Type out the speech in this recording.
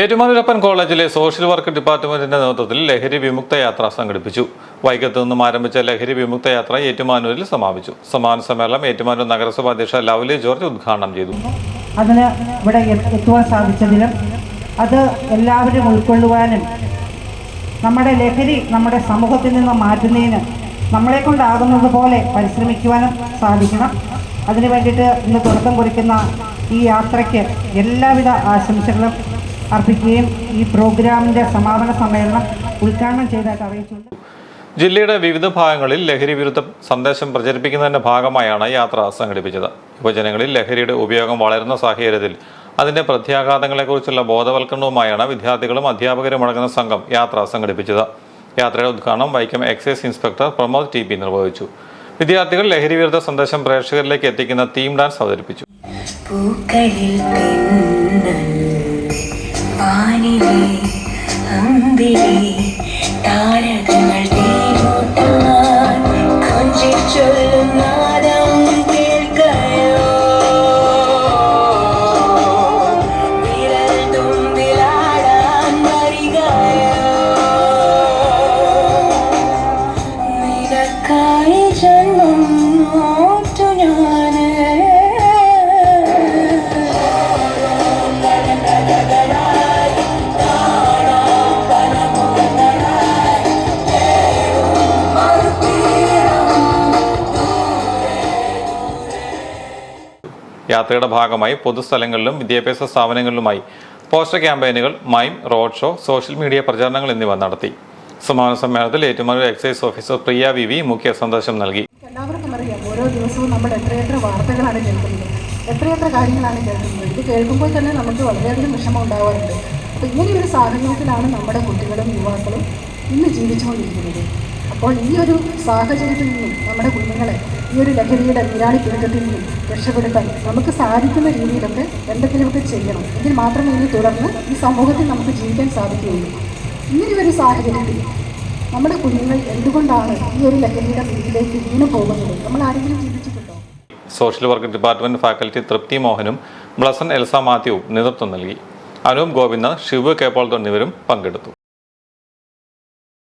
ഏറ്റുമാനൂരപ്പൻ കോളേജിലെ social work ഡിപ്പാർട്ട്മെന്റിന്റെ നേതൃത്വത്തിൽ ലഹരി വിമുക്ത യാത്ര സംഘടിപ്പിച്ചു. വൈക്കത്ത് നിന്നും ആരംഭിച്ച ലഹരി വിമുക്ത യാത്ര ഏറ്റുമാനൂരിൽ സമാപിച്ചു. സമാന സമ്മേളനം ഏറ്റുമാനൂർ നഗരസഭാ അധ്യക്ഷ ലവ്ലി ജോർജ് ഉദ്ഘാടനം ചെയ്തു. അതിന് ഇവിടെ എത്തുവാൻ സാധിച്ചതിലും അത് എല്ലാവരും ഉൾക്കൊള്ളുവാനും നമ്മുടെ ലഹരി നമ്മുടെ സമൂഹത്തിൽ നിന്ന് മാറ്റുന്നതിന് നമ്മളെ കൊണ്ടാകുന്നത് പോലെ പരിശ്രമിക്കുവാനും സാധിക്കണം. അതിനു വേണ്ടിയിട്ട് ഇന്ന് തുടക്കം കുറിക്കുന്ന ഈ യാത്രയ്ക്ക് എല്ലാവിധ ആശംസകളും അർപ്പിക്കുകയും ഈ പ്രോഗ്രാമിന്റെ സമാപന സമ്മേളനം ഉദ്ഘാടനം ചെയ്തതായിട്ട് അറിയിച്ചുണ്ട് ജില്ലയുടെ വിവിധ ഭാഗങ്ങളിൽ ലഹരി വിരുദ്ധ സന്ദേശം പ്രചരിപ്പിക്കുന്നതിന്റെ ഭാഗമായാണ് യാത്ര സംഘടിപ്പിച്ചത്. യുവജനങ്ങളിൽ ലഹരിയുടെ ഉപയോഗം വളരുന്ന സാഹചര്യത്തിൽ അതിന്റെ പ്രത്യാഘാതങ്ങളെക്കുറിച്ചുള്ള ബോധവൽക്കരണവുമായാണ് വിദ്യാർത്ഥികളും അധ്യാപകരും അടങ്ങുന്ന സംഘം യാത്ര സംഘടിപ്പിച്ചത്. യാത്രയുടെ ഉദ്ഘാടനം Vaikom excise inspector Pramod T P നിർവഹിച്ചു. വിദ്യാർത്ഥികൾ ലഹരി വിരുദ്ധ സന്ദേശം പ്രേക്ഷകരിലേക്ക് എത്തിക്കുന്ന തീം ഡാൻസ് അവതരിപ്പിച്ചു. പൂക്കളിൽ വാനിലെ അന്തിലെ താരകങ്ങൾ തേനോട്ടാൻ കൊഞ്ചി ചൊല്ലും നാദം കേൾക്കയോ? വിരൽ തുമ്പിലാടാൻ വരികയോ? നിനക്കായി ജന്മം നോറ്റു ഞാൻ യാത്രയുടെ ഭാഗമായി പൊതുസ്ഥലങ്ങളിലും വിദ്യാഭ്യാസ സ്ഥാപനങ്ങളിലുമായി poster ക്യാമ്പയിനുകൾ mime road show social media പ്രചാരണങ്ങൾ എന്നിവ നടത്തി. സമാപന സമ്മേളനത്തിൽ Ettumanoor excise officer Priya V V മുഖ്യ സന്ദേശം നൽകി. എല്ലാവർക്കും അറിയാം ഓരോ ദിവസവും നമ്മൾ എത്രയെത്ര വാർത്തകളാണ് കേൾക്കുന്നത് എത്രയെത്ര കാര്യങ്ങളാണ് കേൾക്കുന്നത്. ഇത് കേൾക്കുമ്പോൾ തന്നെ നമുക്ക് വളരെയധികം വിഷമം ഉണ്ടാവാറുണ്ട് അപ്പോൾ ഇങ്ങനെയൊരു സാഹചര്യത്തിലാണ് നമ്മുടെ കുട്ടികളും യുവാക്കളും ഇന്ന് ജീവിച്ചുകൊണ്ടിരിക്കുന്നത്. അപ്പോൾ ഈ ഒരു സാഹചര്യത്തിൽ നിന്നും നമ്മുടെ കുഞ്ഞുങ്ങളെ ഈ ഒരു ലഹരിയുടെ നീരാളി ദുരന്തത്തിൽ നിന്നും രക്ഷപ്പെടുത്താൻ. നമുക്ക് സാധിക്കുന്ന രീതിയിലൊക്കെ എന്തെങ്കിലുമൊക്കെ ചെയ്യണം. എങ്കിൽ മാത്രമേ ഇനി തുടർന്ന് ഈ സമൂഹത്തിൽ നമുക്ക് ജീവിക്കാൻ സാധിക്കുകയുള്ളൂ. ഇങ്ങനെ ഒരു സാഹചര്യത്തിൽ നമ്മുടെ കുഞ്ഞുങ്ങൾ എന്തുകൊണ്ടാണ് ഈ ഒരു ലഹരിയുടെ വീട്ടിലേക്ക് വീണു പോകുന്നത്? നമ്മൾ ആരെങ്കിലും ചിന്തിച്ചിട്ടുണ്ടോ? സോഷ്യൽ വർക്ക് ഡിപ്പാർട്ട്മെന്റ് ഫാക്കൽറ്റി തൃപ്തി മോഹനും ബ്ലസൻ എൽസ മാത്യുവും നേതൃത്വം നൽകി. അനൂപ് ഗോവിന്ദ് ശിവ് കേപ്പോൾ എന്നിവരും പങ്കെടുത്തു.